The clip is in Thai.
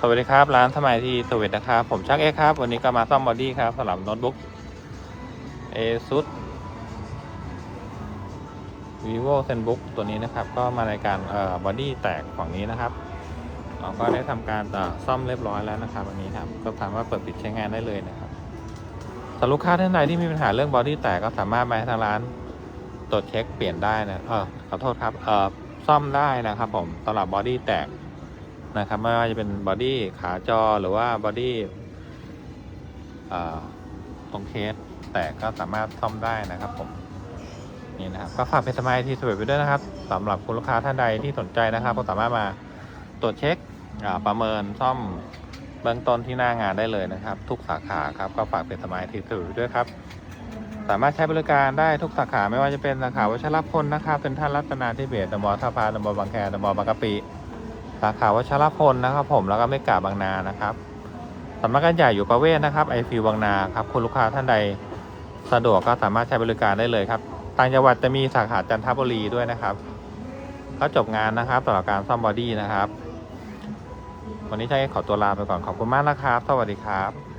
สวัสดีครับ ร้านสมัยที่สวิตนะครับ ผมชักเอ็กครับ วันนี้ก็มาซ่อมบอดี้ครับสำหรับโน้ตบุ๊ก ASUS vivo ZenBook ตัวนี้นะครับ ก็มาในการเอ่อบอดี้แตกฝั่งนี้นะครับเราก็ได้ทำการเอ่อซ่อมเรียบร้อยแล้วนะครับวันนี้ครับก็สามารถเปิดปิดใช้งานได้เลยนะครับสำหรับลูกค้าท่านใดที่มีปัญหาเรื่องบอดี้แตกก็สามารถมาทางร้านตรวจเช็คเปลี่ยนได้นะเออขอโทษครับเอ่อซ่อมได้นะครับ ผมสำหรับบอดี้แตก นะครับไม่ว่าจะเป็นบอดี้ขาจอหรือว่าบอดี้ตรงเคสแต่ก็สามารถซ่อมได้นะครับผมนี่นะครับก็ฝากเป็นสมัยที่สวยไปด้วยนะครับสำหรับคุณลูกค้าท่านใดที่สนใจนะครับ ก็สามารถมาตรวจเช็คประเมินซ่อมเบื้องต้นที่หน้างานได้เลยนะครับ ทุกสาขาครับก็ฝากเป็นสมัยที่สวยด้วยครับ สามารถใช้บริการได้ทุกสาขาไม่ว่าจะเป็นสาขาวัชรพลนะครับเป็นท่านรัตนาธิเบศรดมอท่าพาดมอบางแคดมอบางกะปิ สาขาวัชรพลนะครับ ผมแล้วก็ไม่กาบางนานะครับสำนักงานใหญ่อยู่ประเวศนะครับไอฟิวบางนาครับคุณลูกค้าท่านใดสะดวกก็สามารถใช้บริการได้เลยครับต่างจังหวัดจะมีสาขาจันทบุรีด้วยนะครับก็จบงานนะครับสำหรับการซ่อมบอดี้นะครับ วันนี้ใช้ขอตัวลาไปก่อนขอบคุณมากนะครับ สวัสดีครับ